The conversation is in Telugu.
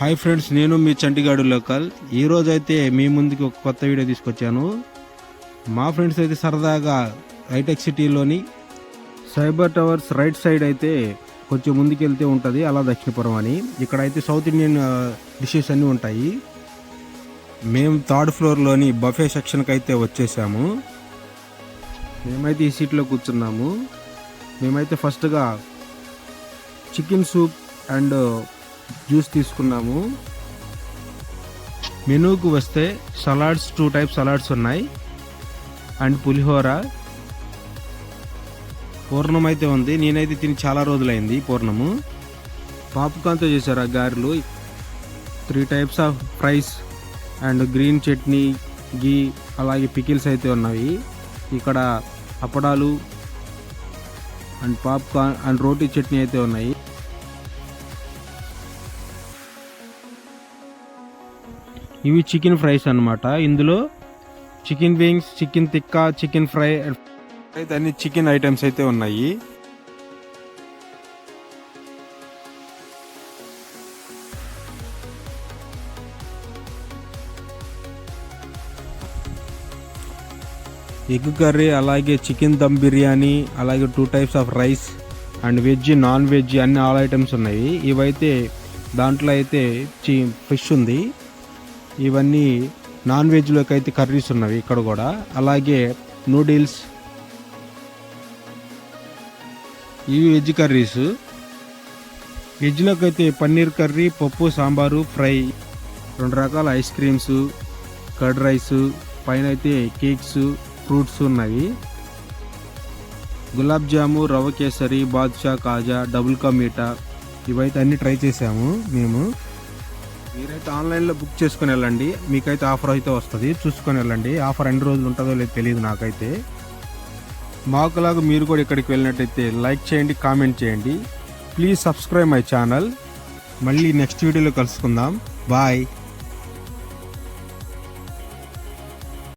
హాయ్ ఫ్రెండ్స్ నేను మీ చంటిగాడు లోకల్. ఈ అయితే మీ ముందుకి ఒక కొత్త వీడియో తీసుకొచ్చాను. మా ఫ్రెండ్స్ అయితే సరదాగా హైటెక్ సిటీలోని సైబర్ టవర్స్ రైట్ సైడ్ అయితే కొంచెం ముందుకు వెళ్తే ఉంటుంది అలా దక్షిణపురం అని. ఇక్కడ అయితే సౌత్ ఇండియన్ డిషెస్ అన్నీ ఉంటాయి. మేము థర్డ్ ఫ్లోర్లోని బఫే సెక్షన్కి అయితే వచ్చేసాము. మేమైతే ఈ సీట్లో కూర్చున్నాము. మేమైతే ఫస్ట్గా చికెన్ సూప్ అండ్ జ్యూస్ తీసుకున్నాము. మెనూకు వస్తే సలాడ్స్ టూ టైప్ సలాడ్స్ ఉన్నాయి. అండ్ పులిహోర. పూర్ణం అయితే ఉంది. నేనైతే తిని చాలా రోజులైంది పూర్ణము. పాప్కార్న్తో చేశారు ఆ గారెలు. Three types of fries and green chutney ghee అలాగే పికిల్స్ అయితే ఉన్నాయి. ఇక్కడ అప్పడాలు and popcorn and roti chutney అయితే ఉన్నాయి. ఇవి చికెన్ ఫ్రైస్ అన్నమాట. ఇందులో chicken wings chicken tikka chicken fry అయితే అన్ని చికెన్ ఐటమ్స్ అయితే ఉన్నాయి. ఎగ్ కర్రీ అలాగే చికెన్ దమ్ బిర్యానీ అలాగే two types of rice and veg non veg అన్ని ఆల్ ఐటమ్స్ ఉన్నాయి. ఇవైతే దాంట్లో అయితే చి ఫిష్ ఉంది. ఇవన్నీ నాన్ వెజ్లోకి అయితే కర్రీస్ ఉన్నవి ఇక్కడ కూడా. అలాగే నూడిల్స్ ఇవి వెజ్ కర్రీస్. వెజ్లోకి అయితే పన్నీర్ కర్రీ పప్పు సాంబారు ఫ్రై రెండు రకాల ఐస్ క్రీమ్స్ కర్డ్ రైస్ పైన అయితే కేక్స్ ఫ్రూట్స్ ఉన్నాయి గులాబ్ జాము రవ్వ కేసరి బాదుషా కాజా డబుల్ కా మీఠా ఇవైతే అన్నీ ట్రై చేసాము మేము. మీరైతే ఆన్లైన్లో బుక్ చేసుకుని వెళ్ళండి. మీకైతే ఆఫర్ అయితే వస్తుంది. చూసుకొని వెళ్ళండి. ఆఫర్ ఎన్ని రోజులు ఉంటుందో లేదో తెలియదు నాకైతే. మాకులాగా మీరు కూడా ఇక్కడికి వెళ్ళినట్టయితే లైక్ చేయండి కామెంట్ చేయండి. Please subscribe my channel. మళ్ళీ నెక్స్ట్ వీడియోలో కలుసుకుందాం. బాయ్.